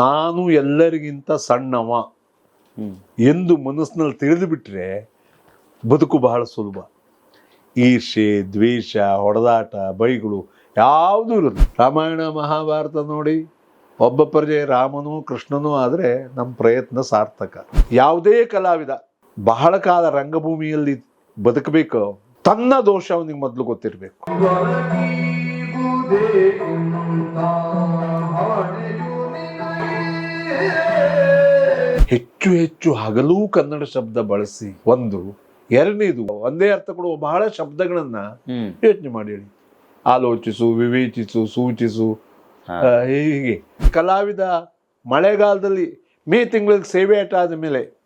ನಾನು ಎಲ್ಲರಿಗಿಂತ ಸಣ್ಣವ ಎಂದು ಮನಸ್ಸಿನಲ್ಲಿ ತಿಳಿದು ಬಿಟ್ರೆ ಬದುಕು ಬಹಳ ಸುಲಭ. ಈರ್ಷೆ ದ್ವೇಷ, ಹೊಡೆದಾಟ, ಬೈಗಳು ಯಾವುದೂ ಇರೋದು ರಾಮಾಯಣ, ಮಹಾಭಾರತ ನೋಡಿ, ಒಬ್ಬ ಪ್ರಜೆ ರಾಮನು ಕೃಷ್ಣನೂ ಆದರೆ ನಮ್ಮ ಪ್ರಯತ್ನ ಸಾರ್ಥಕ. ಯಾವುದೇ ಕಲಾವಿದ ಬಹಳ ಕಾಲ ರಂಗಭೂಮಿಯಲ್ಲಿ ಬದುಕಬೇಕು. ತನ್ನ ದೋಷ ಅವನಿಗೆ ಮೊದಲು ಗೊತ್ತಿರಬೇಕು. ಹೆಚ್ಚು ಹೆಚ್ಚು ಹಗಲೂ ಕನ್ನಡ ಶಬ್ದ ಬಳಸಿ ಒಂದು ಎರಡನೇದು ಒಂದೇ ಅರ್ಥ ಕೊಡುವ ಬಹಳ ಶಬ್ದಗಳನ್ನ ಯೋಚನೆ ಮಾಡಿ ಹೇಳಿ. ಆಲೋಚಿಸು ವಿವೇಚಿಸು ಸೂಚಿಸು ಹೀಗೆ. ಕಲಾವಿದ ಮಳೆಗಾಲದಲ್ಲಿ ಮೇ ತಿಂಗಳಿಗೆ ಸೇವೆ ಆಟ ಆದ ಮೇಲೆ.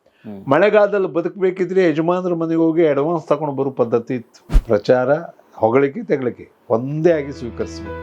ಮಳೆಗಾಲದಲ್ಲಿ ಬದುಕಬೇಕಿದ್ರೆ ಯಜಮಾನರ ಮನೆಗೆ ಹೋಗಿ ಅಡ್ವಾನ್ಸ್ ತಗೊಂಡು ಬರೋ ಪದ್ಧತಿ ಇತ್ತು. ಪ್ರಚಾರ ಹೊಗಳಿಕೆ ತೆಗಳಿಕೆ ಒಂದೇ ಆಗಿ ಸ್ವೀಕರಿಸಬೇಕು.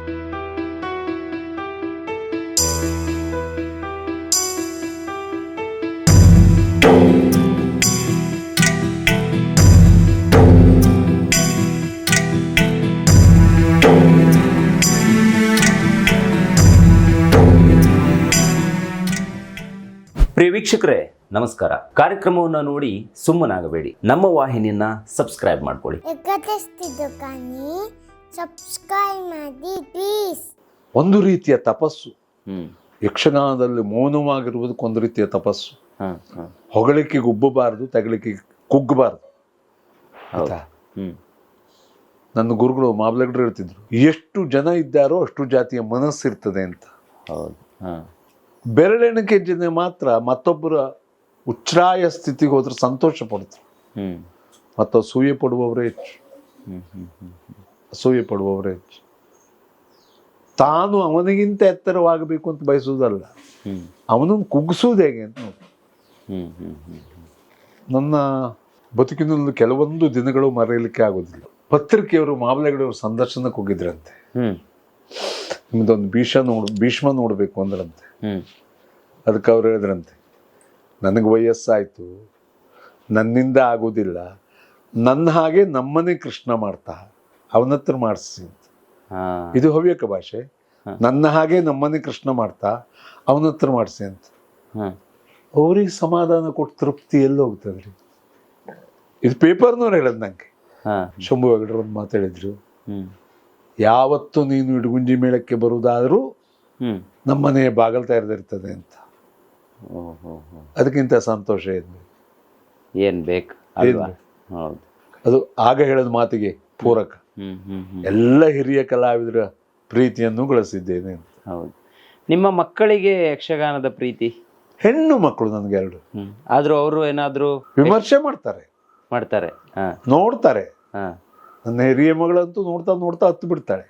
ಪ್ರಿಯ ವೀಕ್ಷಕರೇ ನಮಸ್ಕಾರ. ಕಾರ್ಯಕ್ರಮವನ್ನು ನೋಡಿ ಸುಮ್ಮನಾಗಬೇಡಿ. ನಮ್ಮ ವಾಹಿನಿಯನ್ನ ಸಬ್ಸ್ಕ್ರೈಬ್ ಮಾಡ್ಕೊಳ್ಳಿ. ಎಕತೆಸ್ತಿದ್ದು ಕಾನಿ ಸಬ್ಸ್ಕ್ರೈಬ್ ಮಾಡಿ ಪ್ಲೀಸ್ ಒಂದು ರೀತಿಯ ತಪಸ್ಸು. ಯಕ್ಷಗಾನದಲ್ಲಿ ಮೌನವಾಗಿರುವುದಕ್ಕೆ ಒಂದು ರೀತಿಯ ತಪಸ್ಸು. ಹಾ ಹಾ. ಹೊಗಳಿಕೆ ಉಬ್ಬಬಾರದು ತಗಲಿಕ್ಕೆ ಕುಗ್ಗಬಾರದು? ನನ್ನ ಗುರುಗಳು ಮಾಬ್ಲಗಡ್ರು ಹೇಳ್ತಿದ್ರು ಎಷ್ಟು ಜನ ಇದ್ದಾರೋ ಅಷ್ಟು ಜಾತಿಯ ಮನಸ್ಸಿರ್ತದೆ ಅಂತ. ಹೌದು. ಹಾ. ಬೆರಳೆಣಿಕೆ ಜನ ಮಾತ್ರ ಮತ್ತೊಬ್ಬರ ಉಚ್ಛ್ರಾಯ ಸ್ಥಿತಿಗೆ ಹೋದ್ರೆ ಸಂತೋಷ ಪಡ್ತಾರೆ ಹ್ಮ್. ಮತ್ತು ಅಸೂಯೆ ಪಡುವವರೇ ಹೆಚ್ಚು. ಹ್ಮ್ ಹ್ಮ್ ಹ್ಮ್ ಅಸೂಯೆ ಪಡುವವರೇ ಹೆಚ್ಚು. ತಾನು ಅವನಿಗಿಂತ ಎತ್ತರವಾಗಬೇಕು ಅಂತ ಬಯಸುವುದಲ್ಲ. ಅವನನ್ನು ಕುಗ್ಗಿಸೋದು ಹೇಗೆ ಅಂತ ನೋಡಿ. ಹ್ಮ್ ಹ್ಮ್ ಹ್ಮ್ ನನ್ನ ಬದುಕಿನಲ್ಲಿ ಕೆಲವೊಂದು ದಿನಗಳು ಮರೆಯಲಿಕ್ಕೆ ಆಗೋದಿಲ್ಲ. ಪತ್ರಿಕೆಯವರು ಮಾಮಲೆಗಳವರು ಸಂದರ್ಶನಕ್ಕೆ ಹೋಗಿದ್ರಂತೆ. ಹ್ಮ್. ನಿಮ್ದೊಂದು ಭೀಷ ನೋಡ್ ಭೀಷ್ಮ ನೋಡಬೇಕು ಅಂದ್ರಂತೆ. ಹ್ಮ್. ಅದಕ್ಕೆ ಅವ್ರು ಹೇಳಿದ್ರಂತೆ ನನಗೆ ವಯಸ್ಸಾಯಿತು. ನನ್ನಿಂದ ಆಗೋದಿಲ್ಲ ನನ್ನ ಹಾಗೆ ನಮ್ಮನೆ ಕೃಷ್ಣ ಮಾಡ್ತಾ. ಅವನ ಹತ್ರ ಮಾಡಿಸಿ ಅಂತ. ಇದು ಹವ್ಯಕ ಭಾಷೆ. ನನ್ನ ಹಾಗೆ ನಮ್ಮನೆ ಕೃಷ್ಣ ಮಾಡ್ತಾ. ಅವನತ್ರ ಮಾಡಿಸಿ ಅಂತ. ಅವ್ರಿಗೆ ಸಮಾಧಾನ ಕೊಟ್ಟು ತೃಪ್ತಿ ಎಲ್ಲಿ ರೀ ಇದು ಪೇಪರ್ನವ್ರು ಹೇಳದ್ ನಂಗೆ. ಶಂಭು ಹೆಗಡ್ರು ಒಂದು ಮಾತಾಡಿದ್ರು ಯಾವತ್ತು ನೀನು ಇಡಗುಂಜಿ ಮೇಳಕ್ಕೆ ಬರುವುದಾದ್ರೂ ನಮ್ಮನೆಯ ನಮ್ಮನೆ ಬಾಗಲ್ ತೆರೆದಿರ್ತದೆ ಅಂತ. ಅದಕ್ಕಿಂತ ಸಂತೋಷ ಇದೆ ಏನ್ ಬೇಕು? ಅಲ್ವಾ? ಹೌದು. ಅದು ಆಗ ಹೇಳಿದ ಮಾತಿಗೆ ಪೂರಕ. ಎಲ್ಲ ಹಿರಿಯ ಕಲಾವಿದರ ಪ್ರೀತಿಯನ್ನು ಗಳಿಸಿದ್ದೇನೆ ಅಂತ. ಹೌದು. ನಿಮ್ಮ ಮಕ್ಕಳಿಗೆ ಯಕ್ಷಗಾನದ ಪ್ರೀತಿ? ಹೆಣ್ಣು ಮಕ್ಕಳು ನನಗೆ ಎರಡು. ಆದ್ರೂ ಅವರು ಏನಾದರೂ ವಿಮರ್ಶೆ ಮಾಡ್ತಾರೆ. ಮಾಡ್ತಾರೆ. ನೋಡ್ತಾರೆ. ಹಾ. ನನ್ನ ಹಿರಿಯ ಮಗಳಂತೂ ನೋಡ್ತಾ ನೋಡ್ತಾ ಹತ್ತು ಬಿಡ್ತಾಳೆ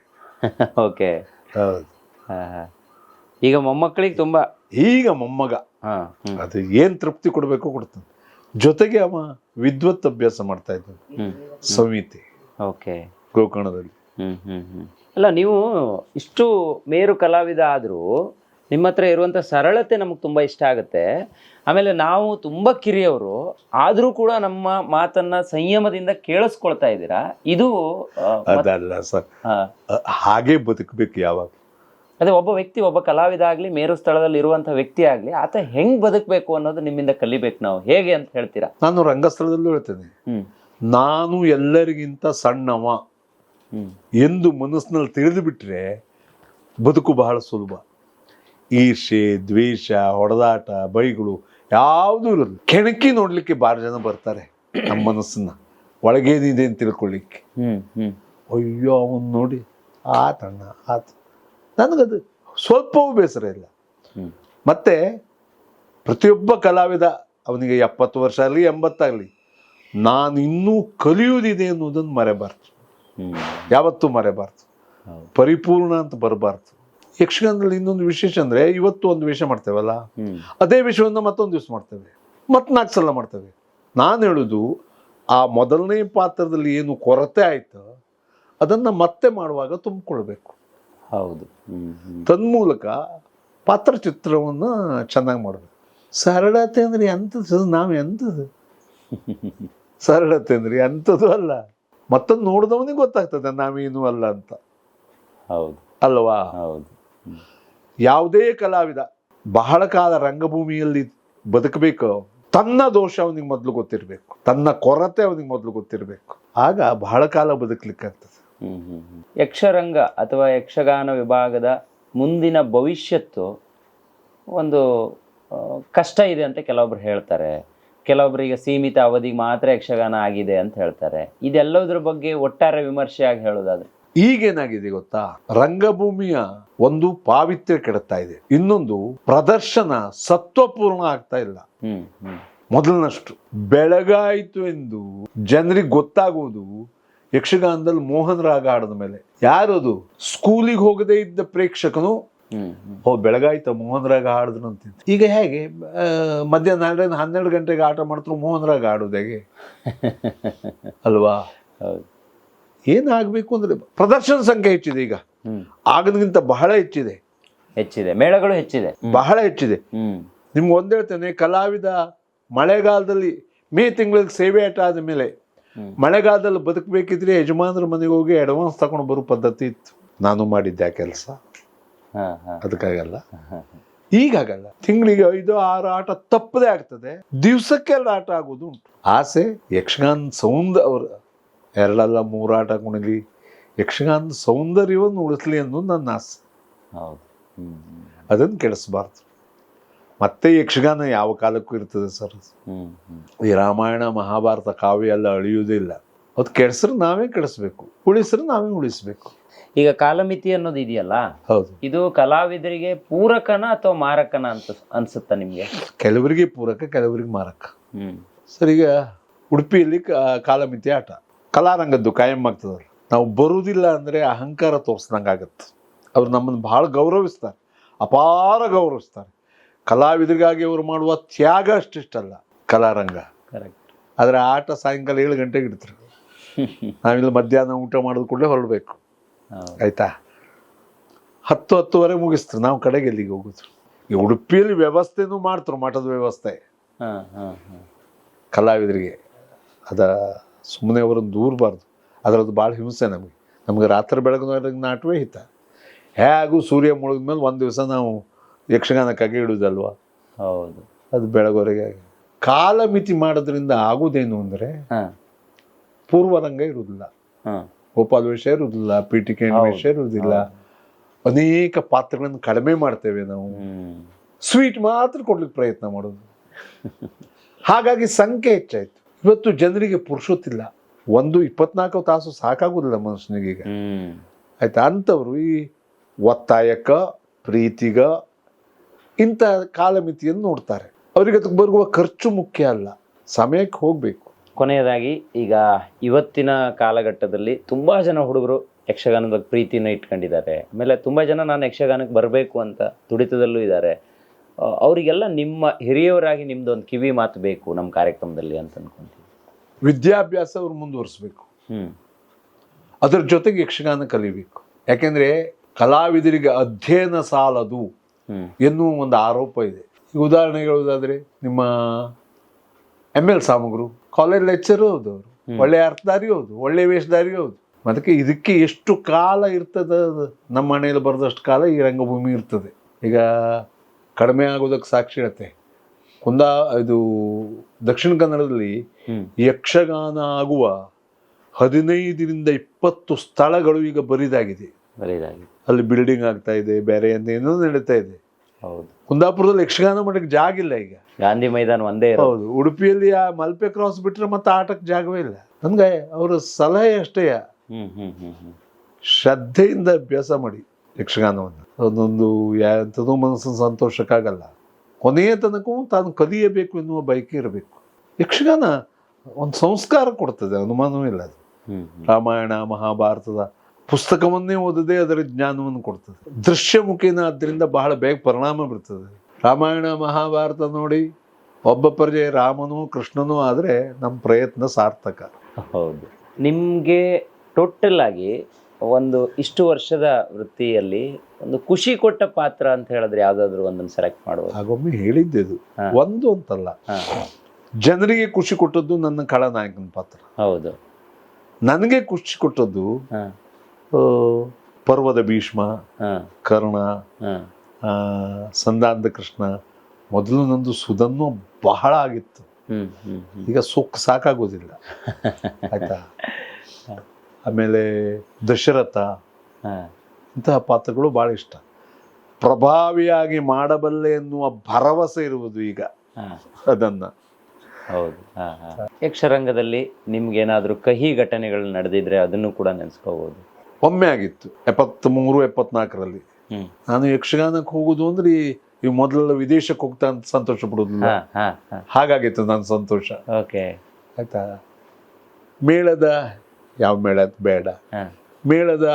ಓಕೆ ಹೌದು. ಹಾಂ ಹಾ. ಈಗ ಮೊಮ್ಮಕ್ಕಳಿಗೆ ತುಂಬ ಈಗ ಮೊಮ್ಮಗ ಹಾ ಅದು ಏನು ತೃಪ್ತಿ ಕೊಡಬೇಕು ಕೊಡ್ತಾನೆ. ಜೊತೆಗೆ ಅವ ವಿದ್ವತ್ ಅಭ್ಯಾಸ ಮಾಡ್ತಾ ಇದ್ದ ಸಂಹಿತೆ. ಓಕೆ. ಗೋಕರ್ಣದಲ್ಲಿ. ಅಲ್ಲ ನೀವು ಇಷ್ಟು ಮೇರು ಕಲಾವಿದ ಆದರೂ ನಿಮ್ಮ ಹತ್ರ ಇರುವಂಥ ಸರಳತೆ ನಮಗೆ ತುಂಬ ಇಷ್ಟ ಆಗುತ್ತೆ. ಆಮೇಲೆ ನಾವು ತುಂಬ ಕಿರಿಯವರು ಆದರೂ ಕೂಡ ನಮ್ಮ ಮಾತನ್ನ ಸಂಯಮದಿಂದ ಕೇಳಿಸ್ಕೊಳ್ತಾ ಇದ್ದೀರಾ? ಇದು ಅದಲ್ಲ ಸರ್. ಹಾಗೆ ಬದುಕಬೇಕು ಯಾವಾಗ? ಅದೇ ಒಬ್ಬ ವ್ಯಕ್ತಿ ಒಬ್ಬ ಕಲಾವಿದ ಆಗಲಿ ಮೇರು ಸ್ಥಳದಲ್ಲಿ ಇರುವಂತ ವ್ಯಕ್ತಿ ಆಗಲಿ ಆತ ಹೆಂಗ್ ಬದುಕಬೇಕು ಅನ್ನೋದು ನಿಮ್ಮಿಂದ ಕಲಿಬೇಕು ನಾವು. ಹೇಗೆ ಅಂತ ಹೇಳ್ತೀರಾ? ನಾನು ರಂಗಸ್ಥಳದಲ್ಲೂ ಹೇಳ್ತೇನೆ. ನಾನು ಎಲ್ಲರಿಗಿಂತ ಸಣ್ಣವ ಎಂದು ಮನಸ್ಸಿನಲ್ಲಿ ತಿಳಿದು ಬಿಟ್ರೆ ಬದುಕು ಬಹಳ ಸುಲಭ. ಈರ್ಷೆ ದ್ವೇಷ ಹೊಡೆದಾಟ ಬೈಗಳು ಯಾವುದೂ ಇರೋದು ಕೆಣಕಿ ನೋಡ್ಲಿಕ್ಕೆ ಬಾರ ಜನ ಬರ್ತಾರೆ ನಮ್ಮ ಮನಸ್ಸನ್ನ. ಒಳಗೇನಿದೆ ಅಂತ ತಿಳ್ಕೊಳ್ಳಿಕ್ಕೆ ಅಯ್ಯೋ ಅವನು ನೋಡಿ ಆತಣ್ಣ ಆತ ನನಗದು ಸ್ವಲ್ಪವೂ ಬೇಸರ ಇಲ್ಲ. ಮತ್ತೆ ಪ್ರತಿಯೊಬ್ಬ ಕಲಾವಿದ ಅವನಿಗೆ ಎಪ್ಪತ್ತು ವರ್ಷ ಆಗಲಿ ಎಂಬತ್ತಾಗಲಿ ನಾನು ಇನ್ನೂ ಕಲಿಯುವುದಿದೆ ಅನ್ನೋದನ್ನು ಮರೆಬಾರ್ದು. ಹ್ಮ್. ಯಾವತ್ತೂ ಮರೆಯಬಾರ್ದು ಪರಿಪೂರ್ಣ ಅಂತ ಬರಬಾರ್ದು. ಯಕ್ಷಗಾನದಲ್ಲಿ ಇನ್ನೊಂದು ವಿಶೇಷ ಅಂದರೆ ಇವತ್ತು ಒಂದು ವೇಷ ಮಾಡ್ತೇವಲ್ಲ? ಅದೇ ವಿಷಯವನ್ನು ಮತ್ತೊಂದು ದಿವಸ ಮಾಡ್ತೇವೆ. ಮತ್ತೆ ನಾಲ್ಕು ಸಲ ಮಾಡ್ತೇವೆ. ನಾನು ಹೇಳೋದು ಆ ಮೊದಲನೇ ಪಾತ್ರದಲ್ಲಿ ಏನು ಕೊರತೆ ಆಯಿತು ಅದನ್ನು ಮತ್ತೆ ಮಾಡುವಾಗ ತುಂಬಿಕೊಳ್ಬೇಕು. ಹೌದು. ತನ್ಮೂಲಕ ಪಾತ್ರ ಚಿತ್ರವನ್ನು ಚೆನ್ನಾಗಿ ಮಾಡಬೇಕು. ಸರಳತೆ ಅಂದ್ರೆ ಎಂಥದ್ದು ನಾವು ಎಂಥದ್ದು ಸರಳತೆ ಅಂದ್ರೆ ಎಂಥದ್ದು ಅಲ್ಲ. ಮತ್ತೊಂದು ನೋಡಿದವನಿಗೆ ಗೊತ್ತಾಗ್ತದೆ ನಾವೇನು ಅಲ್ಲ ಅಂತ. ಹೌದು. ಅಲ್ವಾ? ಹೌದು. ಯಾವುದೇ ಕಲಾವಿದ ಬಹಳ ಕಾಲ ರಂಗಭೂಮಿಯಲ್ಲಿ ಬದುಕಬೇಕು. ತನ್ನ ದೋಷ ಅವನಿಗೆ ಮೊದಲು ಗೊತ್ತಿರಬೇಕು. ತನ್ನ ಕೊರತೆ ಅವನಿಗೆ ಮೊದಲು ಗೊತ್ತಿರಬೇಕು. ಆಗ ಬಹಳ ಕಾಲ ಬದುಕಲಿಕ್ಕಾಗ್ತದೆ. ಯಕ್ಷರಂಗ ಅಥವಾ ಯಕ್ಷಗಾನ ವಿಭಾಗದ ಮುಂದಿನ ಭವಿಷ್ಯತ್ತು ಒಂದು ಕಷ್ಟ ಇದೆ ಅಂತ ಕೆಲವೊಬ್ರು ಹೇಳ್ತಾರೆ. ಕೆಲವೊಬ್ಬರಿಗೆ ಸೀಮಿತ ಅವಧಿಗೆ ಮಾತ್ರ ಯಕ್ಷಗಾನ ಆಗಿದೆ ಅಂತ ಹೇಳ್ತಾರೆ. ಇದೆಲ್ಲದ್ರ ಬಗ್ಗೆ ಒಟ್ಟಾರೆ ವಿಮರ್ಶೆಯಾಗಿ ಹೇಳೋದಾದ್ರೆ. ಈಗೇನಾಗಿದೆ ಗೊತ್ತಾ? ರಂಗಭೂಮಿಯ ಒಂದು ಪಾವಿತ್ರ್ಯ ಕೆಡುತ್ತಾ ಇದೆ. ಇನ್ನೊಂದು ಪ್ರದರ್ಶನ ಸತ್ವಪೂರ್ಣ ಆಗ್ತಾ ಇಲ್ಲ. ಮೊದಲಿನಷ್ಟು. ಬೆಳಗಾಯಿತು ಎಂದು ಜನರಿಗೆ ಗೊತ್ತಾಗುವುದು ಯಕ್ಷಗಾನದಲ್ಲಿ ಮೋಹನ್ ರಾಗ ಆಡದ ಮೇಲೆ. ಯಾರದು? ಸ್ಕೂಲಿಗೆ ಹೋಗದೇ ಇದ್ದ ಪ್ರೇಕ್ಷಕನು ಓ ಬೆಳಗಾಯ್ತ ಮೋಹನ್ ರಾಗ ಆಡಿದ್ರು ಅಂತ ಈಗ ಹೇಗೆ? ಮಧ್ಯಾಹ್ನ ಹನ್ನೆರಡು ಹನ್ನೆರಡು ಗಂಟೆಗೆ ಆಟ ಮಾಡ್ತಾರೆ ಮೋಹನ್ ರಾಗ ಆಡೋದು ಹೇಗೆ? ಅಲ್ವಾ? ಏನಾಗಬೇಕು ಅಂದ್ರೆ ಪ್ರದರ್ಶನ ಸಂಖ್ಯೆ ಹೆಚ್ಚಿದೆ ಈಗ. ಹ್ಮ್. ಬಹಳ ಹೆಚ್ಚಿದೆ. ಹೆಚ್ಚಿದೆ. ಮೇಳಗಳು ಹೆಚ್ಚಿದೆ. ಬಹಳ ಹೆಚ್ಚಿದೆ. ನಿಮ್ಗೆ ಒಂದ್ ಹೇಳ್ತೇನೆ ಕಲಾವಿದ ಮಳೆಗಾಲದಲ್ಲಿ ಮೇ ತಿಂಗಳಿಗೆ ಸೇವೆ ಆಟ ಆದ ಮೇಲೆ. ಮಳೆಗಾಲದಲ್ಲಿ ಬದುಕಬೇಕಿದ್ರೆ ಯಜಮಾನರ ಮನೆಗೆ ಹೋಗಿ ಅಡ್ವಾನ್ಸ್ ತಗೊಂಡು ಬರೋ ಪದ್ಧತಿ ಇತ್ತು. ನಾನು ಮಾಡಿದ್ದೆ ಆ ಕೆಲಸ. ಅದಕ್ಕಾಗಲ್ಲ. ಈಗಾಗಲ್ಲ. ತಿಂಗಳಿಗೆ ಐದು ಆರು ಆಟ ತಪ್ಪದೇ ಆಗ್ತದೆ. ದಿವಸಕ್ಕೆಲ್ಲ ಆಟ ಆಗೋದು ಉಂಟು. ಆಸೆ ಯಕ್ಷಗಾನ ಸೌಂದ ಅವ್ರ ಎರಡಲ್ಲ ಮೂರು ಆಟ ಕುಣಿಲಿ ಯಕ್ಷಗಾನ್ ಸೌಂದರ್ಯವನ್ನು ಉಳಿಸ್ಲಿ ಅನ್ನೋದು ನನ್ನ ಆಸೆ. ಹೌದು. ಅದನ್ನು ಕೆಡಿಸ್ಬಾರ್ದು. ಮತ್ತೆ ಯಕ್ಷಗಾನ ಯಾವ ಕಾಲಕ್ಕೂ ಇರ್ತದೆ ಸರ್ ಈ ರಾಮಾಯಣ ಮಹಾಭಾರತ ಕಾವ್ಯ ಎಲ್ಲ ಅಳಿಯುವುದಿಲ್ಲ ಅದು ಕೆಡ್ಸ್ರೆ ನಾವೇ ಕೆಡಿಸ್ಬೇಕು. ಉಳಿಸ್ರೆ ನಾವೇ ಉಳಿಸ್ಬೇಕು. ಈಗ ಕಾಲಮಿತಿ ಅನ್ನೋದು ಇದೆಯಲ್ಲ? ಹೌದು. ಇದು ಕಲಾವಿದರಿಗೆ ಪೂರಕನ ಅಥವಾ ಮಾರಕನ ಅಂತ ಅನ್ಸುತ್ತಾ ನಿಮಗೆ? ಕೆಲವರಿಗೆ ಪೂರಕ ಕೆಲವರಿಗೆ ಮಾರಕ. ಸರ್ ಈಗ ಉಡುಪಿಯಲ್ಲಿ ಕಾಲಮಿತಿ ಆಟ. ಕಲಾರಂಗದ್ದು ಕಾಯಂ ಆಗ್ತದಲ್ಲ. ನಾವು ಬರುವುದಿಲ್ಲ ಅಂದರೆ ಅಹಂಕಾರ ತೋರಿಸ್ದಂಗಾಗತ್ತೆ. ಅವ್ರು ನಮ್ಮನ್ನು ಭಾಳ ಗೌರವಿಸ್ತಾರೆ. ಅಪಾರ ಗೌರವಿಸ್ತಾರೆ. ಕಲಾವಿದರಿಗಾಗಿ ಅವರು ಮಾಡುವ ತ್ಯಾಗ ಅಷ್ಟಿಷ್ಟಲ್ಲ ಕಲಾರಂಗ. ಕರೆಕ್ಟ್ ಆದರೆ ಆಟ ಸಾಯಂಕಾಲ ಏಳು ಗಂಟೆಗೆ ಇಡ್ತಾರೆ ನಾವಿಲ್ಲಿ ಮಧ್ಯಾಹ್ನ ಊಟ ಮಾಡಿದ ಕೂಡಲೇ ಹೊರಡಬೇಕು. ಆಯಿತಾ? ಹತ್ತು ಹತ್ತುವರೆ ಮುಗಿಸ್ತಾರೆ ನಾವು ಕಡೆಗೆ ಎಲ್ಲಿಗೆ ಹೋಗುದು? ಈ ಉಡುಪಿಯಲ್ಲಿ ವ್ಯವಸ್ಥೆನೂ ಮಾಡ್ತಾರೆ ಮಠದ ವ್ಯವಸ್ಥೆ. ಹಾ ಹಾ ಹಾ. ಕಲಾವಿದರಿಗೆ. ಅದ ಸುಮ್ಮನೆ ಅವರನ್ನು ದೂರಬಾರ್ದು ಅದರದ್ದು ಭಾಳ ಹಿಂಸೆ ನಮಗೆ. ನಮಗೆ ರಾತ್ರಿ ಬೆಳಗಿನ ನಾಟವೇ ಹಿತ. ಹೇಗೂ ಸೂರ್ಯ ಮುಳುಗಿದ ಮೇಲೆ ಒಂದು ದಿವಸ ನಾವು ಯಕ್ಷಗಾನಕ್ಕಾಗಿ ಇಡುವುದಲ್ವಾ ಹೌದು. ಅದು ಬೆಳಗೋರೆಗೆ ಕಾಲಮಿತಿ ಮಾಡೋದ್ರಿಂದ ಆಗುವುದೇನು ಅಂದರೆ ಪೂರ್ವರಂಗ ಇರುವುದಿಲ್ಲ ಗೋಪಾಲ್ ವೇಷ ಇರುವುದಿಲ್ಲ ಕೆ ವೇಷ ಇರುವುದಿಲ್ಲ ಅನೇಕ ಪಾತ್ರಗಳನ್ನು ಕಡಿಮೆ ಮಾಡ್ತೇವೆ ನಾವು. ಸ್ವೀಟ್ ಮಾತ್ರ ಕೊಡ್ಲಿಕ್ಕೆ ಪ್ರಯತ್ನ ಮಾಡೋದು. ಹಾಗಾಗಿ ಸಂಖ್ಯೆ ಹೆಚ್ಚಾಯ್ತು. ಇವತ್ತು ಜನರಿಗೆ ಪುರುಷೊತ್ತಿಲ್ಲ ಒಂದು ಇಪ್ಪತ್ನಾಲ್ಕು ತಾಸು ಸಾಕಾಗುದಿಲ್ಲ ಮನುಷ್ಯನಿಗೆ ಈಗ ಆಯ್ತಾ? ಅಂಥವ್ರು ಈ ಒತ್ತಾಯಕ ಪ್ರೀತಿಗ ಇಂಥ ಕಾಲಮಿತಿಯನ್ನು ನೋಡ್ತಾರೆ. ಅವರಿಗೆ ಅದಕ್ಕೆ ಬರುವ ಖರ್ಚು ಮುಖ್ಯ ಅಲ್ಲ. ಸಮಯಕ್ಕೆ ಹೋಗಬೇಕು. ಕೊನೆಯದಾಗಿ ಈಗ ಇವತ್ತಿನ ಕಾಲಘಟ್ಟದಲ್ಲಿ ತುಂಬ ಜನ ಹುಡುಗರು ಯಕ್ಷಗಾನದ ಪ್ರೀತಿನ ಇಟ್ಕೊಂಡಿದ್ದಾರೆ. ಆಮೇಲೆ ತುಂಬ ಜನ ನಾನು ಯಕ್ಷಗಾನಕ್ಕೆ ಬರಬೇಕು ಅಂತ ತುಡಿತದಲ್ಲೂ ಇದ್ದಾರೆ. ಅವರಿಗೆಲ್ಲ ನಿಮ್ಮ ಹಿರಿಯವರಾಗಿ ನಿಮ್ದು ಒಂದು ಕಿವಿ ಮಾತು ಬೇಕು ನಮ್ಮ ಕಾರ್ಯಕ್ರಮದಲ್ಲಿ ಅಂತ ಅನ್ಕೊಂತೀವಿ ವಿದ್ಯಾಭ್ಯಾಸ ಅವ್ರು ಮುಂದುವರಿಸ್ಬೇಕು. ಹ್ಞೂ ಅದರ ಜೊತೆಗೆ ಯಕ್ಷಗಾನ ಕಲಿಬೇಕು. ಯಾಕೆಂದರೆ ಕಲಾವಿದರಿಗೆ ಅಧ್ಯಯನ ಸಾಲದು. ಎನ್ನುವ ಒಂದು ಆರೋಪ ಇದೆ. ಈಗ ಉದಾಹರಣೆ ಹೇಳೋದಾದ್ರೆ ನಿಮ್ಮ ಎಂ ಎಲ್ ಸಾಮಗ್ರು ಕಾಲೇಜ್ ಲೆಕ್ಚರ್ ಹೌದು ಅವರು ಒಳ್ಳೆ ಅರ್ಥದಾರಿ ಹೌದು ಒಳ್ಳೆ ವೇಷಧಾರಿ ಹೌದು. ಅದಕ್ಕೆ ಇದಕ್ಕೆ ಎಷ್ಟು ಕಾಲ ಇರ್ತದ ನಮ್ಮ ಮನೆಯಲ್ಲಿ ಬರೆದಷ್ಟು ಕಾಲ ಈ ರಂಗಭೂಮಿ ಇರ್ತದೆ. ಈಗ ಕಡಿಮೆ ಆಗೋದಕ್ಕೆ ಸಾಕ್ಷಿ ಇರುತ್ತೆ ಕುಂದ ಇದು ದಕ್ಷಿಣ ಕನ್ನಡದಲ್ಲಿ ಯಕ್ಷಗಾನ ಆಗುವ ಹದಿನೈದರಿಂದ ಇಪ್ಪತ್ತು ಸ್ಥಳಗಳು ಈಗ ಬರಿದಾಗಿದೆ. ಅಲ್ಲಿ ಬಿಲ್ಡಿಂಗ್ ಆಗ್ತಾ ಇದೆ ಬೇರೆ ಏನೋ ನಡೀತಾ ಇದೆ. ಹೌದು. ಕುಂದಾಪುರದಲ್ಲಿ ಯಕ್ಷಗಾನ ಮಾಡಕ್ಕೆ ಜಾಗ ಇಲ್ಲ ಈಗ. ಗಾಂಧಿ ಮೈದಾನ ಒಂದೇ ಇರೋದು. ಹೌದು ಉಡುಪಿಯಲ್ಲಿ ಆ ಮಲ್ಪೆ ಕ್ರಾಸ್ ಬಿಟ್ರೆ ಮತ್ತೆ ಆಟಕ್ಕೆ ಜಾಗವೇ ಇಲ್ಲ. ನನ್ಗೆ ಅವರ ಸಲಹೆ ಅಷ್ಟೇ. ಹ್ಮ್ ಹ್ಮ್ ಹ್ಮ್ ಹ್ಮ್. ಶ್ರದ್ಧೆಯಿಂದ ಅಭ್ಯಾಸ ಮಾಡಿ ಯಕ್ಷಗಾನವನ್ನು. ಅದೊಂದು ಎಂಥದೂ ಮನಸ್ಸಿನ ಸಂತೋಷಕ್ಕಾಗಲ್ಲ. ಕೊನೆಯ ತನಕವೂ ತಾನು ಕಲಿಯಬೇಕು ಎನ್ನುವ ಬಯಕೆ ಇರಬೇಕು. ಯಕ್ಷಗಾನ ಒಂದು ಸಂಸ್ಕಾರ ಕೊಡ್ತದೆ ಅನುಮಾನವೂ ಇಲ್ಲ ಅದು. ಹ್ಮ್ ಹ್ಮ್. ರಾಮಾಯಣ ಮಹಾಭಾರತದ ಪುಸ್ತಕವನ್ನೇ ಓದದೆ ಅದರ ಜ್ಞಾನವನ್ನು ಕೊಡ್ತದೆ. ದೃಶ್ಯ ಮುಖೇನ ಅದರಿಂದ ಬಹಳ ಬೇಗ ಪರಿಣಾಮ ಬೀರ್ತದೆ. ರಾಮಾಯಣ ಮಹಾಭಾರತ ನೋಡಿ ಒಬ್ಬ ಪರಿಚಯ ರಾಮನೂ ಕೃಷ್ಣನೂ ಆದರೆ ನಮ್ಮ ಪ್ರಯತ್ನ ಸಾರ್ಥಕ. ಹೌದು. ನಿಮಗೆ ಟೋಟಲ್ ಆಗಿ ಒಂದು ಇಷ್ಟು ವರ್ಷದ ವೃತ್ತಿಯಲ್ಲಿ ಒಂದು ಖುಷಿ ಕೊಟ್ಟ ಪಾತ್ರ ಅಂತ ಹೇಳಿದ್ರೆ ಯಾವ್ದಾದ್ರು ಒಂದನ್ನು ಸೆಲೆಕ್ಟ್ ಮಾಡುವ ಹಾಗೊಮ್ಮೆ ಹೇಳಿದ್ದೆ ಇದು. ಒಂದು ಅಂತಲ್ಲ. ಜನರಿಗೆ ಖುಷಿ ಕೊಟ್ಟದ್ದು ನನ್ನ ಖಳನಾಯಕನ ಪಾತ್ರ. ಹೌದು. ನನಗೆ ಖುಷಿ ಕೊಟ್ಟದ್ದು ಪರ್ವದ ಭೀಷ್ಮ ಹಾ. ಕರ್ಣ ಸಂದಾಂತ ಕೃಷ್ಣ ಮೊದಲು ನಂದು ಸುಧನ್ನು ಬಹಳ ಆಗಿತ್ತು. ಈಗ ಸೊಕ್ಕು ಸಾಕಾಗೋದಿಲ್ಲ. ಆಯ್ತಾ? ಆಮೇಲೆ ದಶರಥ ಹಾ. ಇಂತಹ ಪಾತ್ರಗಳು ಭಾಳ ಇಷ್ಟ. ಪ್ರಭಾವಿಯಾಗಿ ಮಾಡಬಲ್ಲೆ ಎನ್ನುವ ಭರವಸೆ ಇರುವುದು ಈಗ. ಅದನ್ನು. ಹೌದು. ಯಕ್ಷರಂಗದಲ್ಲಿ ನಿಮ್ಗೇನಾದರೂ ಕಹಿ ಘಟನೆಗಳು ನಡೆದಿದ್ರೆ ಅದನ್ನು ಕೂಡ ನೆನೆಸ್ಕೋಬಹುದು ಒಮ್ಮೆ ಆಗಿತ್ತು ಎಪ್ಪತ್ತ್ಮೂರು ಎಪ್ಪತ್ನಾಲ್ಕರಲ್ಲಿ. ನಾನು ಯಕ್ಷಗಾನಕ್ಕೆ ಹೋಗುದು ಅಂದ್ರೆ ಈ- ಮೊದಲೆಲ್ಲ ವಿದೇಶಕ್ಕೆ ಹೋಗ್ತಾ ಅಂತ ಸಂತೋಷ ಪಡೋದಿಲ್ಲ. ಹಾಗಾಗಿತ್ತು ನನ್ನ ಸಂತೋಷ. ಓಕೆ. ಆಯ್ತಾ? ಮೇಳದ ಯಾವ ಮೇಳ ಬೇಡ. ಮೇಳದ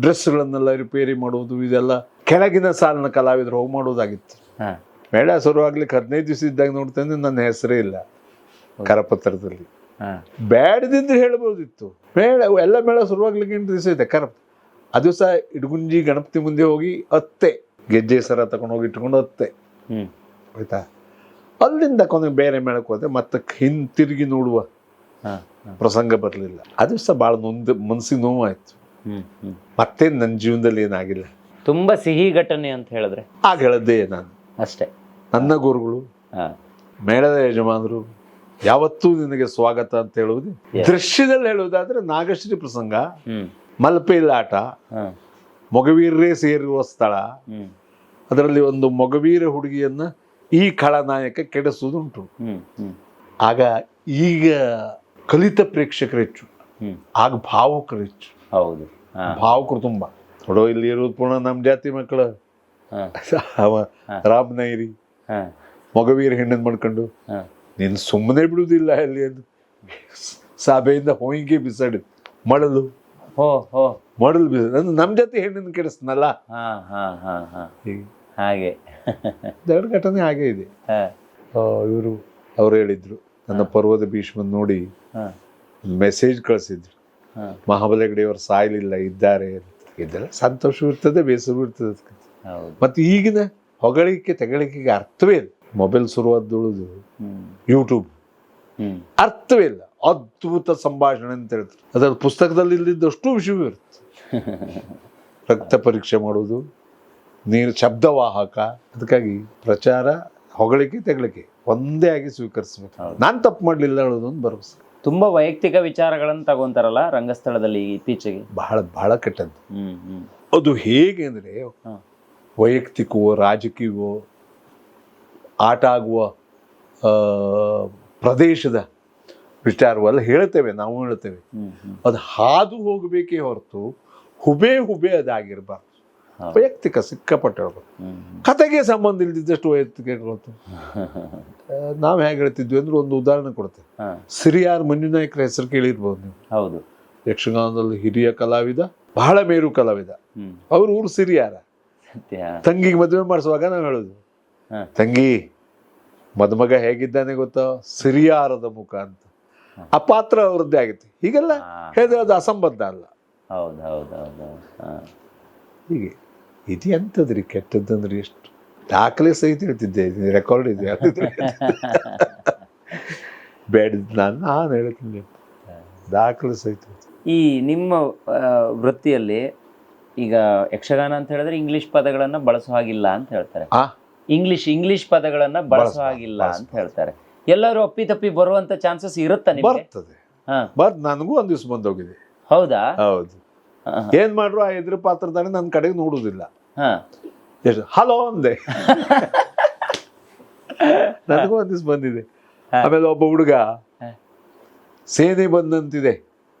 ಡ್ರೆಸ್ಗಳನ್ನೆಲ್ಲ ರಿಪೇರಿ ಮಾಡುವುದು ಇದೆಲ್ಲ ಕೆಳಗಿನ ಸಾಲಿನ ಕಲಾವಿದರು ಹೋಗಿ ಮಾಡೋದಾಗಿತ್ತು ಹಾ. ಮೇಳ ಶುರುವಾಗ್ಲಿಕ್ಕೆ ಹದಿನೈದು ದಿವಸ ಇದ್ದಾಗ ನೋಡ್ತೇನೆ ನನ್ನ ಹೆಸರೇ ಇಲ್ಲ. ಕರಪತ್ರದಲ್ಲಿ. ಹಾ. ಬ್ಯಾಡದಿದ್ರೆ ಹೇಳ್ಬೋದಿತ್ತು. ಮೇಳ ಎಲ್ಲ ಮೇಳ ಶುರುವಾಗ್ಲಿಕ್ಕೆ ಎಂಟು ದಿವಸ ಇದೆ? ಕರ ಆ ದಿವಸ ಇಡಗುಂಜಿ ಗಣಪತಿ ಮುಂದೆ ಹೋಗಿ ಅತ್ತೆ ಗೆಜ್ಜೆ ಸರ ತಗೊಂಡು ಹೋಗಿ ಇಟ್ಕೊಂಡು ಅತ್ತೆ. ಹ್ಮ್. ಆಯ್ತಾ? ಅಲ್ಲಿಂದ ಕೊನೆ ಬೇರೆ ಮೇಳಕ್ಕೆ ಹೋದ್ರೆ ಮತ್ತೆ ಹಿಂತಿರುಗಿ ನೋಡುವ ಪ್ರಸಂಗ ಬರಲಿಲ್ಲ. ಅದು ಸಹ ಭಾಳ ನೊಂದು ಮನಸ್ಸಿಗೆ ನೋವಾಯಿತು. ಹ್ಮ್ ಹ್ಮ್. ಮತ್ತೆ ನನ್ನ ಜೀವನದಲ್ಲಿ ಏನಾಗಿಲ್ಲ. ತುಂಬಾ ಸಿಹಿ ಘಟನೆ ಅಂತ ಹೇಳಿದ್ರೆ? ಆಗ ಹೇಳದ್ದೇ ನಾನು. ಅಷ್ಟೇ. ನನ್ನ ಗುರುಗಳು ಹಾ. ಮೇಳದ ಯಜಮಾನರು ಯಾವತ್ತೂ ನಿನಗೆ ಸ್ವಾಗತ ಅಂತ ಹೇಳುವುದು? ದೃಶ್ಯದಲ್ಲಿ ಹೇಳುವುದಾದ್ರೆ ನಾಗಶ್ರೀ ಪ್ರಸಂಗ ಮಲ್ಪೇಲಾಟ ಮೊಗವೀರರೇ ಸೇರಿರುವ ಸ್ಥಳ. ಅದರಲ್ಲಿ ಒಂದು ಮೊಗವೀರ ಹುಡುಗಿಯನ್ನ ಈ ಖಳನಾಯಕ ಕೆಡಿಸುವುದುಂಟು. ಆಗ ಈಗ ಕಲಿತ ಪ್ರೇಕ್ಷಕರು ಹೆಚ್ಚು. ಆಗ ಭಾವುಕರು ಹೆಚ್ಚು. ಹೌದು. ಭಾವಕರು ತುಂಬಾ. ನೋಡೋ ಇಲ್ಲಿ ಇರೋದು ಪೂರ್ಣ ನಮ್ಮ ಜಾತಿ ಮಕ್ಕಳು. ರಾಮನೈರಿ ಮೊಗವೀರ ಹೆಣ್ಣನ್ ಮಾಡ್ಕೊಂಡು ನೀನು ಸುಮ್ಮನೆ ಬಿಡುವುದಿಲ್ಲ ಅಲ್ಲಿ ಅದು ಸಭೆಯಿಂದ ಹೋಯಿಗೆ ಬಿಸಾಡಿ. ಮಡಲು. ಮಡಲು ಬಿಸ ನಮ್ಮ ಜೊತೆ ಹೆಣ್ಣನ್ನು ಕೆಡಿಸ್ನಲ್ಲ ಹಾ ಹಾ ಹಾ ಹಾ. ಹೀಗೆ. ಎರಡು ಘಟನೆ ಹಾಗೆ ಇದೆ. ಹಾ. ಇವರು ಅವ್ರು ಹೇಳಿದ್ರು. ನನ್ನ ಪರ್ವದ ಭೀಷ್ಮನ್ ನೋಡಿ ಹಾ. ಮೆಸೇಜ್ ಕಳಿಸಿದ್ರು. ಮಹಾಬಲ ಮಹಾಬಲಗಡಿಯವರು ಸಾಯಲಿಲ್ಲ ಇದ್ದಾರೆ ಅಂತ. ಇದೆಲ್ಲ ಸಂತೋಷ ಇರ್ತದೆ ಬೇಸರ ಇರ್ತದೆ ಮತ್ತೆ ಈಗಿನ ಹೊಗಳಿಕೆ ತೆಗಳಿಕೆಗೆ ಅರ್ಥವೇ ಇಲ್ಲ. ಮೊಬೈಲ್ ಶುರುವಾದುಳುದು ಹ್ಮ್. ಯೂಟ್ಯೂಬ್ ಅರ್ಥವೇ ಇಲ್ಲ. ಅದ್ಭುತ ಸಂಭಾಷಣೆ ಅಂತ ಹೇಳ್ತಾರೆ. ಅದರ ಪುಸ್ತಕದಲ್ಲಿ ಇಲ್ಲಿದ್ದಷ್ಟು ವಿಷಯವೂ ಇರುತ್ತೆ. ರಕ್ತ ಪರೀಕ್ಷೆ ಮಾಡುವುದು ನೀರು ಶಬ್ದವಾಹಕ ಅದಕ್ಕಾಗಿ ಪ್ರಚಾರ ಹೊಗಳಿಕೆ ತೆಗಳಿಕೆ ಒಂದೇ ಆಗಿ ಸ್ವೀಕರಿಸಬೇಕು. ನಾನು ತಪ್ಪು ಮಾಡಲಿಲ್ಲ ಹೇಳೋದು ಒಂದು ಭರವಸೆ. ತುಂಬ ವೈಯಕ್ತಿಕ ವಿಚಾರಗಳನ್ನು ತಗೊಂತಾರಲ್ಲ ರಂಗಸ್ಥಳದಲ್ಲಿ ಇತ್ತೀಚೆಗೆ? ಬಹಳ ಬಹಳ ಕೆಟ್ಟದ್ದು. ಅದು ಹೇಗೆ ಅಂದರೆ. ವೈಯಕ್ತಿಕವೋ ರಾಜಕೀಯವೋ ಆಟ ಆಗುವ ಪ್ರದೇಶದ ವಿಚಾರವಲ್ಲ ಹೇಳ್ತೇವೆ ನಾವು ಹೇಳ್ತೇವೆ ಅದು ಹಾದು ಹೋಗಬೇಕೇ ಹೊರತು ಹುಬೆ ಹುಬೆ ಅದಾಗಿರಬಾರ್ದು. ವೈಯಕ್ತಿಕ ಸಿಕ್ಕಾಪಟ್ಟೆ ಹೇಳ್ಬೇಕು ಕತೆಗೆ ಸಂಬಂಧ ಇಲ್ದಿದ್ದಷ್ಟು ವೈಯಕ್ತಿಕ ನಾವು ಹೇಗೆ ಹೇಳ್ತಿದ್ವಿ ಅಂದ್ರೆ ಒಂದು ಉದಾಹರಣೆ ಕೊಡ್ತೇವೆ ಸಿರಿಯಾರ್ ಮಂಜುನಾಯಕರ ಹೆಸರು ಕೇಳಿರ್ಬೋದು ನೀವು. ಹೌದು. ಯಕ್ಷಗಾನದಲ್ಲಿ ಹಿರಿಯ ಕಲಾವಿದ ಬಹಳ ಮೇರು ಕಲಾವಿದ. ಅವ್ರ ಊರು ಸಿರಿಯಾರ. ತಂಗಿಗೆ ಮದುವೆ ಮಾಡಿಸುವಾಗ ನಾವು ಹೇಳೋದು. ತಂಗಿ ಮದುಮಗ ಹೇಗಿದ್ದಾನೆ ಗೊತ್ತಾ? ಸಿರಿಯಾರದ ಮುಖ ಅಂತ. ಆ ಪಾತ್ರ ವೃದ್ಧಿ ಆಗಿತ್ತು. ಹೀಗೆಲ್ಲ ಹೇಳಿದ್ರೆ ಅದು ಅಸಂಬದ್ಧ ಅಲ್ಲ. ಹೌದು ಹೌದು ಹೌದು ಹೀಗೆ. ಇದು ಎಂಥದ್ರಿ ಕೆಟ್ಟದ್ದಂದ್ರೆ ಎಷ್ಟು? ದಾಖಲೆ ಸಹಿತ ಹೇಳ್ತಿದ್ದೆ ರೆಕಾರ್ಡ್ ಇದೆ. ಬೇಡ ನಾನು ನಾನು ಹೇಳ್ತೀನಿ. ದಾಖಲೆ ಸಹಿತ ಈ ನಿಮ್ಮ ವೃತ್ತಿಯಲ್ಲಿ ಈಗ ಯಕ್ಷಗಾನ ಅಂತ ಹೇಳಿದ್ರೆ ಇಂಗ್ಲಿಷ್ ಪದಗಳನ್ನು ಬಳಸೋ ಹಾಗಿಲ್ಲ ಅಂತ ಹೇಳ್ತಾರೆ. ಆ. ಇಂಗ್ಲಿಷ್ ಇಂಗ್ಲಿಷ್ ಪದಗಳನ್ನ ಬಳಸೋ ಹಾಗಿಲ್ಲ ಅಂತ ಹೇಳ್ತಾರೆ. ಎಲ್ಲರೂ ಅಪ್ಪಿ ತಪ್ಪಿ ಬರುವಂತ ಚಾನ್ಸಸ್ ಇರುತ್ತಾ ನಿಮ್ಗೆ? ಬರ್ತದೆ. ಹಾ. ಬಟ್ ನನಗೂ ಒಂದ್ ದಿವ್ಸ ಬಂದೋಗಿದೆ. ಹೌದಾ? ಹೌದು. ಹಾ. ಏನ್ ಮಾಡ್ರು ಆ ಎದುರು ಪಾತ್ರದಾನೆ ನನ್ನ ಕಡೆಗೆ ನೋಡುದಿಲ್ಲ. ಹಾ. ಹಲೋ ಅಂದೆ. ನನಗೂ ಒಂದ್ ದಿವಸ ಬಂದಿದೆ. ಆಮೇಲೆ ಒಬ್ಬ ಹುಡುಗ ಹಾ. ಸೇನೆ ಬಂದಂತಿದೆ.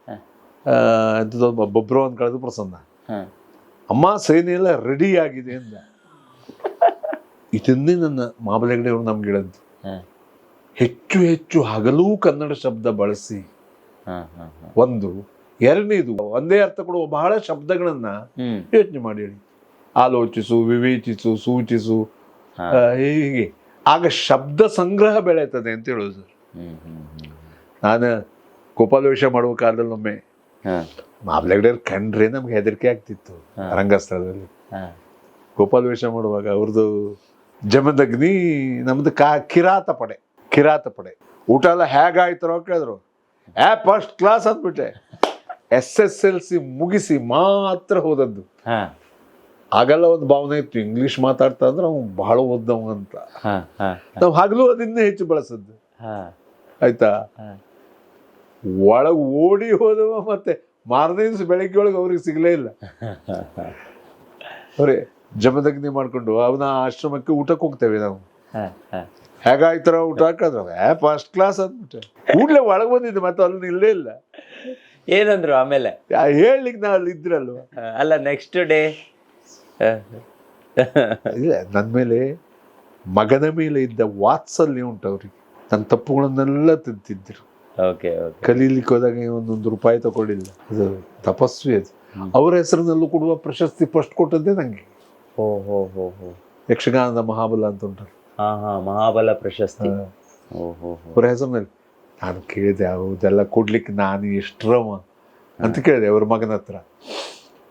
ಹಾ. ಎಂಥದೋ ಬೊಬ್ರೋ ಅಂತ ಕಳೆದು ಪ್ರಸನ್ನ. ಹಾ. ಅಮ್ಮ ಸೇನೆ ಎಲ್ಲ ರೆಡಿ ಆಗಿದೆ ಅಂದ. ಇದನ್ನೇ ನನ್ನ ಮಾಮಲೆಗಡೆ ಅವರು ನಮ್ಗೆ ಹೇಳದ್ದು ಹಾ. ಹೆಚ್ಚು ಹೆಚ್ಚು ಹಗಲೂ ಕನ್ನಡ ಶಬ್ದ ಬಳಸಿ. ಒಂದು ಎರಡನೇ ಹಾ. ಒಂದು ಎರಡನೇದು ಒಂದೇ ಅರ್ಥ ಕೊಡುವ ಬಹಳ ಶಬ್ದಗಳನ್ನ ಯೋಚನೆ ಮಾಡಿ ಹೇಳಿ. ಆಲೋಚಿಸು ವಿವೇಚಿಸು ಸೂಚಿಸು ಹೀಗೆ. ಆಗ ಶಬ್ದ ಸಂಗ್ರಹ ಬೆಳೆಯುತ್ತದೆ ಅಂತ ಹೇಳೋದು ಸರ್. ನಾನು ಗೋಪಾಲವೇಷ ಮಾಡುವ ಕಾಲದಲ್ಲಿ ಒಮ್ಮೆ ಮಾಬ್ಲೆಗಡೆಯವ್ರು ಕಂಡ್ರೆ ನಮ್ಗೆ ಹೆದರಿಕೆ ಆಗ್ತಿತ್ತು. ರಂಗಸ್ಥಳದಲ್ಲಿ. ಗೋಪಾಲವೇಷ ಮಾಡುವಾಗ ಅವ್ರದ್ದು ಜಮದಗ್ನಿ ನಮ್ದು ಕಾ ಕಿರಾತ ಪಡೆ ಕಿರಾತ ಪಡೆ. ಊಟ ಎಲ್ಲ ಹೇಗಾಯ್ತಾರೋ ಕೇಳಿದ್ರು. ಆ ಫಸ್ಟ್ ಕ್ಲಾಸ್ ಅಂದ್ಬಿಟ್ಟೆ. ಎಸ್ ಎಸ್ ಎಲ್ ಸಿ ಮುಗಿಸಿ ಮಾತ್ರ ಹೋದದ್ದು. ಹಾ. ಆಗೆಲ್ಲ ಒಂದು ಭಾವನೆ ಇತ್ತು. ಇಂಗ್ಲಿಷ್ ಮಾತಾಡ್ತಾ ಅಂದ್ರೆ ಅವ್ನು ಬಹಳ ಓದ್ದವ ಅಂತ. ಹಾ ಹಾ ನಾವು ಹಗಲು ಅದನ್ನೇ ಹೆಚ್ಚು ಬಳಸದ್ದು. ಹಾ. ಆಯ್ತಾ? ಒಳಗೆ ಓಡಿ ಹೋದವ ಮತ್ತೆ ಮಾರನೇ ದಿವಸ ಬೆಳಗ್ಗೆ ಒಳಗೆ ಅವ್ರಿಗೆ ಸಿಗಲೇ ಇಲ್ಲ. ಅವ್ರೆ ಜಮದಗ್ನಿ ಮಾಡ್ಕೊಂಡು ಅವನ ಆಶ್ರಮಕ್ಕೆ ಊಟಕ್ಕೆ ಹೋಗ್ತೇವೆ ನಾವು. ಹೇಗಾಯ್ತಾರ ಊಟ ಹಾಕಿದ್ರು? ಏ ಫಸ್ಟ್ ಕ್ಲಾಸ್ ಅಂದ್ಬಿಟ್ಟೆ. ಕೂಡ್ಲೆ ಒಳಗೆ ಬಂದಿದ್ದೆ ಮತ್ತೆ ಅಲ್ಲಿ ಇಲ್ಲೇ ಇಲ್ಲ. ಏನಂದ್ರು ಆಮೇಲೆ? ಹೇಳಲಿಕ್ಕೆ ನಾ ಅಲ್ಲಿ ಇದ್ರಲ್ವ? ಅಲ್ಲ ನೆಕ್ಸ್ಟ್ ಡೇ ಇಲ್ಲ ನನ್ನ ಮೇಲೆ ಮಗನ ಮೇಲೆ ಇದ್ದ ವಾತ್ಸಲ್ಯ ಉಂಟು ಅವ್ರಿಗೆ. ನನ್ನ ತಪ್ಪುಗಳನ್ನೆಲ್ಲ ತಿಂತಿದ್ರು. ಕಲೀಲಿಕ್ಕೆ ಹೋದಾಗ ಒಂದೊಂದು ರೂಪಾಯಿ ತಗೊಳ್ಳಿಲ್ಲ ಅದು ತಪಸ್ವಿ ಅದು. ಅವರ ಹೆಸರಿನಲ್ಲೂ ಕೊಡುವ ಪ್ರಶಸ್ತಿ ಫಸ್ಟ್ ಕೊಟ್ಟದ್ದೇ ನಂಗೆ. ಹೋ ಹೋ ಹೋ ಹೋ ಯಕ್ಷಗಾನದ ಮಹಾಬಲ ಅಂತ ಉಂಟು ಹಾ ಹಾ ಮಹಾಬಲ ಪ್ರಶಸ್ತಿ. ಅವರ ಹೋ ಹೋ ಹೆಸರಿನಲ್ಲಿ ನಾನು ಕೇಳಿದೆ ಹೌದೆಲ್ಲ ಕೊಡ್ಲಿಕ್ಕೆ ನಾನು ಎಷ್ಟ್ರವ ಅಂತ ಕೇಳಿದೆ ಅವ್ರ ಮಗನ ಹತ್ರ.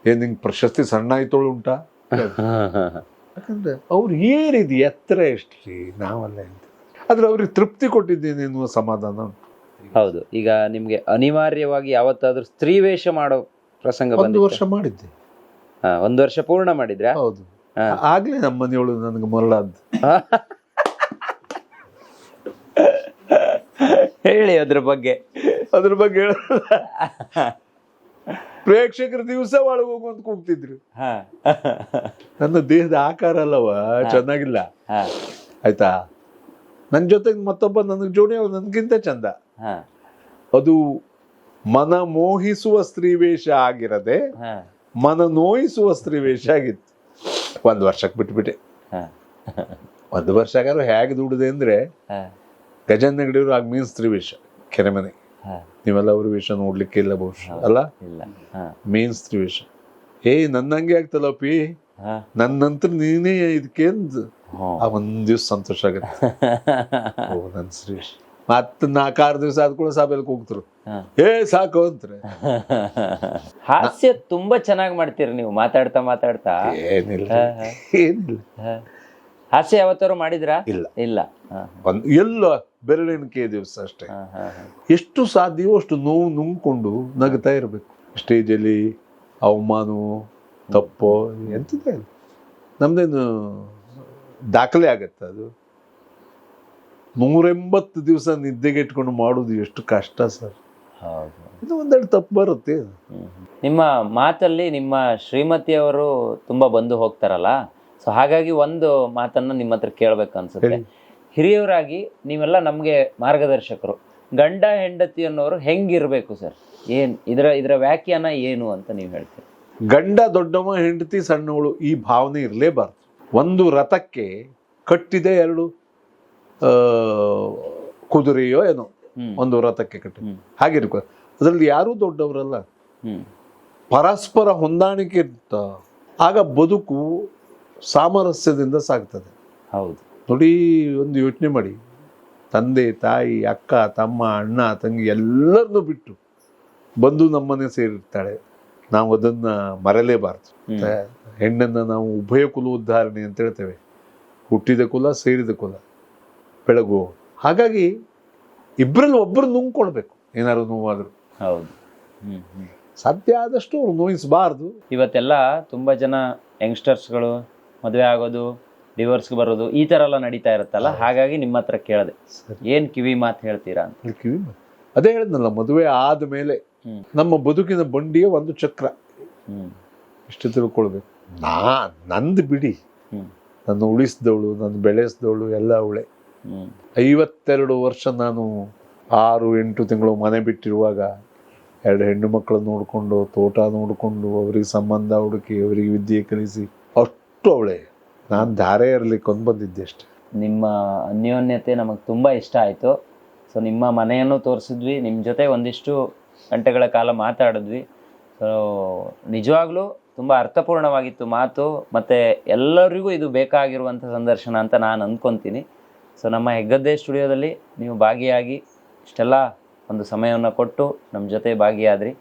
ಏನ್ ನಿಂಗೆ ಪ್ರಶಸ್ತಿ ಸಣ್ಣ ಆಯ್ತೋಳು ಉಂಟಾ? ಹಾ ಹಾ ಹಾ. ಯಾಕಂದ್ರೆ ಅವ್ರು ಏನಿದೆ ಎತ್ತರ ಎಷ್ಟ್ರಿ? ನಾವಲ್ಲ ಅಂತ ಆದ್ರೆ ಅವ್ರಿಗೆ ತೃಪ್ತಿ ಕೊಟ್ಟಿದ್ದೇನೆ ಎನ್ನುವ ಸಮಾಧಾನ ಉಂಟು. ಹೌದು ಈಗ ನಿಮಗೆ ಅನಿವಾರ್ಯವಾಗಿ ಯಾವತ್ತಾದ್ರೂ ಸ್ತ್ರೀ ವೇಷ ಮಾಡೋ ಪ್ರಸಂಗ ಒಂದು ವರ್ಷ ಮಾಡಿದ್ದೆ. ಹಾಂ ಒಂದು ವರ್ಷ ಪೂರ್ಣ ಮಾಡಿದ್ರೆ? ಹೌದು. ಹಾ. ಆಗ್ಲೇ ನಮ್ಮ ಮನೆಯೊಳಗೆ ನನಗೆ ಅಂತ. ಹೇಳಿ ಅದ್ರ ಬಗ್ಗೆ. ಅದ್ರ ಬಗ್ಗೆ ಹೇಳ. ಪ್ರೇಕ್ಷಕರ ದಿವಸ ಒಳಗೆ ಹೋಗುವಂತ ಕೂಗ್ತಿದ್ರು. ಹಾ. ನನ್ನ ದೇಹದ ಆಕಾರ ಅಲ್ಲವ ಚೆನ್ನಾಗಿಲ್ಲ. ಆಯ್ತಾ? ನನ್ನ ಜೊತೆಗೆ ಮತ್ತೊಬ್ಬ ನನಗೆ ಜೋಡಿ ಅವ್ರು ನನಗಿಂತ ಚಂದ. ಅದು ಮನ ಮೋಹಿಸುವ ಸ್ತ್ರೀ ವೇಷ ಆಗಿರದೆ ಮನ ನೋಯಿಸುವ ಸ್ತ್ರೀ ವೇಷ ಆಗಿತ್ತು. ಒಂದು ವರ್ಷಕ್ಕೆ ಬಿಟ್ಬಿಟ್ಟೆ. ಹಾ. ಒಂದು ವರ್ಷ ಆಗಾರು ಹೇಗೆ ದುಡಿದೆ ಅಂದ್ರೆ ಗಜೇಂದ್ರ ಗಜನ್ ನೆಗಡಿಯವರು ಆಗ ಮೀನ್ಸ್ ಸ್ತ್ರೀ ವೇಷ ಕೆರೆಮನೆ ಹಾ. ನೀವೆಲ್ಲ ಅವ್ರ ವೇಷ ನೋಡ್ಲಿಕ್ಕೆ ಇಲ್ಲ ಬಹುಶಃ ಅಲ್ಲ? ಇಲ್ಲ. ಹಾ. ಏಯ್ ನನ್ನಂಗೆ ಆಗ್ತಲ್ಲ ಪಿ ನನ್ನ ನಂತರ ನೀನೇ ಇದಕ್ಕೆ ಆ ಒಂದ್ ದಿವ್ಸ ಸಂತೋಷ ಆಗತ್ತೆ. ಓ ನನ್ ಶ್ರೀಶ್ ಮತ್ತ ನಾಲ್ಕಾರು ದಿವಸ ಆದ ಕೂಡ ಸಭೆಯಲ್ಲಿ ಕೂಗ್ತರು ಏ ಸಾಕು ಅಂತಾರೆ. ಹಾಸ್ಯ ತುಂಬಾ ಚೆನ್ನಾಗಿ ಮಾಡ್ತೀರಿ ನೀವು ಮಾತಾಡ್ತಾ ಮಾತಾಡ್ತಾ. ಏನಿಲ್ಲ. ಏನಿಲ್ಲ. ಹಾಸ್ಯ ಯಾವತ್ತಾರು ಮಾಡಿದ್ರಾ? ಇಲ್ಲ. ಇಲ್ಲ. ಒಂದು ಎಲ್ಲ ಬೆರಳಿಣಿಕೆ ದಿವಸ ಅಷ್ಟೇ. ಎಷ್ಟು ಸಾಧ್ಯವೋ ಅಷ್ಟು ನೋವು ನುಂಗ್ಕೊಂಡು ನಗ್ತಾ ಇರಬೇಕು. ಸ್ಟೇಜಲ್ಲಿ ಅವಮಾನವು ತಪ್ಪೋ ಇಲ್ಲ. ನಮ್ದೇನು ದಾಖಲೆ ಆಗತ್ತೆ ಅದು. ನೂರೆಂಬತ್ತು ದಿವಸ ನಿದ್ದೆಗೆಟ್ಕೊಂಡು ಮಾಡೋದು ಎಷ್ಟು ಕಷ್ಟ ಸರ್. ಹೌದು. ಇದು ಒಂದೆರಡು ತಪ್ಪು ಬರುತ್ತೆ. ನಿಮ್ಮ ಮಾತಲ್ಲಿ ನಿಮ್ಮ ಶ್ರೀಮತಿಯವರು ತುಂಬಾ ಬಂದು ಹೋಗ್ತಾರಲ್ಲ? ಸೊ ಹಾಗಾಗಿ ಒಂದು ಮಾತನ್ನ ನಿಮ್ಮ ಹತ್ರ ಕೇಳ್ಬೇಕು ಅನ್ಸುತ್ತೆ. ಹಿರಿಯವರಾಗಿ ನೀವೆಲ್ಲ ನಮಗೆ ಮಾರ್ಗದರ್ಶಕರು. ಗಂಡ ಹೆಂಡತಿ ಅನ್ನೋರು ಹೆಂಗಿರಬೇಕು ಸರ್? ಏನು ಇದರ ಇದರ ವ್ಯಾಖ್ಯಾನ ಏನು ಅಂತ ನೀವು ಹೇಳ್ತೀರಿ? ಗಂಡ ದೊಡ್ಡವ ಹೆಂಡತಿ ಸಣ್ಣವಳು ಈ ಭಾವನೆ ಇರಲೇಬಾರ್ದು. ಒಂದು ರಥಕ್ಕೆ ಕಟ್ಟಿದೆ ಎರಡು. ಕುದುರೆಯೋ ಏನೋ ಒಂದು ವ್ರತಕ್ಕೆ ಕಟ್ಟಿ. ಹಾಗೆ ಹಾಗಿರ್ಬೇಕು ಅದರಲ್ಲಿ ಯಾರೂ ದೊಡ್ಡವರಲ್ಲ. ಪರಸ್ಪರ ಹೊಂದಾಣಿಕೆ ಇರ್ತ ಆಗ ಬದುಕು ಸಾಮರಸ್ಯದಿಂದ ಸಾಗ್ತದೆ. ಹೌದು. ನೋಡಿ ಒಂದು ಯೋಚನೆ ಮಾಡಿ. ತಂದೆ ತಾಯಿ ಅಕ್ಕ ತಮ್ಮ ಅಣ್ಣ ತಂಗಿ ಎಲ್ಲರನ್ನೂ ಬಿಟ್ಟು ಬಂದು ನಮ್ಮನೆ ಸೇರಿರ್ತಾಳೆ. ನಾವು ಅದನ್ನು ಮರಲೇಬಾರ್ದು ಹೆಣ್ಣನ್ನು ಹೆಣ್ಣನ್ನ ನಾವು ಉಭಯ ಕುಲ ಉದ್ಧಾರಣೆ ಅಂತ ಹೇಳ್ತೇವೆ. ಹುಟ್ಟಿದ ಕುಲ ಸೇರಿದ ಕುಲ. ಬೆಳಗು. ಹಾಗಾಗಿ ಇಬ್ಬರಲ್ಲಿ ಒಬ್ಬರು ನುಂಗ್ಕೊಳ್ಬೇಕು. ಏನಾದ್ರು ನೋವಾದರೂ. ಹೌದು. ಸಾಧ್ಯ ಆದಷ್ಟು ಅವ್ರು ನೋಯಿಸಬಾರ್ದು. ಇವತ್ತೆಲ್ಲ ತುಂಬ ಜನ ಯಂಗ್ಸ್ಟರ್ಸ್ಗಳು ಮದುವೆ ಆಗೋದು ಡಿವೋರ್ಸ್ಗೆ ಬರೋದು ಈ ಥರ ಎಲ್ಲ ನಡೀತಾ ಇರುತ್ತಲ್ಲ? ಹಾಗಾಗಿ ನಿಮ್ಮ ಹತ್ರ ಕೇಳಿದೆ. ಸರ್. ಏನ್ ಕಿವಿ ಮಾತು ಹೇಳ್ತೀರಾ ಅಂತ? ಕಿವಿ ಮಾತು. ಅದೇ ಹೇಳಿದ್ನಲ್ಲ ಮದುವೆ ಆದ ಮೇಲೆ ನಮ್ಮ ಬದುಕಿನ ಬಂಡಿಯ ಒಂದು ಚಕ್ರ. ಹ್ಮ್. ಇಷ್ಟು ತಿಳ್ಕೊಳ್ಬೇಕು. ನಾ ನಂದು ಬಿಡಿ. ನನ್ನ ಉಳಿಸಿದವಳು ನನ್ನ ಬೆಳೆಸಿದವಳು ಎಲ್ಲ ಅವಳೆ. ಐವತ್ತೆರಡು ವರ್ಷ ನಾನು ಆರು, ಎಂಟು ತಿಂಗಳು ಮನೆ ಬಿಟ್ಟಿರುವಾಗ ಎರಡು ಹೆಣ್ಣು ಮಕ್ಕಳು ನೋಡಿಕೊಂಡು, ತೋಟ ನೋಡಿಕೊಂಡು, ಅವರಿಗೆ ಸಂಬಂಧ, ಹುಡುಕಿ, ಅವರಿಗೆ ವಿದ್ಯೆ ಕಲಿಸಿ, ಅಷ್ಟು ಅವಳೆ. ನಾನು ಧಾರೆ ಇರಲಿ ಬಂದಿದ್ದೆ ಅಷ್ಟೆ. ನಿಮ್ಮ ಅನ್ಯೋನ್ಯತೆ ನಮಗೆ ತುಂಬ ಇಷ್ಟ ಆಯಿತು. ಸೊ ನಿಮ್ಮ ಮನೆಯನ್ನು ತೋರಿಸಿದ್ವಿ ನಿಮ್ಮ ಜೊತೆ ಒಂದಿಷ್ಟು ಗಂಟೆಗಳ ಕಾಲ ಮಾತಾಡಿದ್ವಿ. ಸೊ ನಿಜವಾಗ್ಲೂ ತುಂಬ ಅರ್ಥಪೂರ್ಣವಾಗಿತ್ತು ಮಾತು, ಮತ್ತು ಎಲ್ಲರಿಗೂ ಇದು ಬೇಕಾಗಿರುವಂಥ ಸಂದರ್ಶನ ಅಂತ ನಾನು ಅಂದ್ಕೊತೀನಿ ಸೊ ನಮ್ಮ ಹೆಗ್ಗದ್ದೆ ಸ್ಟುಡಿಯೋದಲ್ಲಿ ನೀವು ಭಾಗಿಯಾಗಿ ಇಷ್ಟೆಲ್ಲ ಒಂದು ಸಮಯವನ್ನು ಕೊಟ್ಟು ನಮ್ಮ ಜೊತೆ ಭಾಗಿಯಾದ್ರಿ.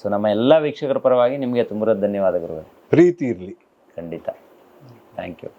ಸೊ ನಮ್ಮ ಎಲ್ಲ ವೀಕ್ಷಕರ ಪರವಾಗಿ ನಿಮಗೆ ತುಂಬ ಧನ್ಯವಾದಗಳು ಪ್ರೀತಿ ಇರಲಿ. ಖಂಡಿತ. Thank you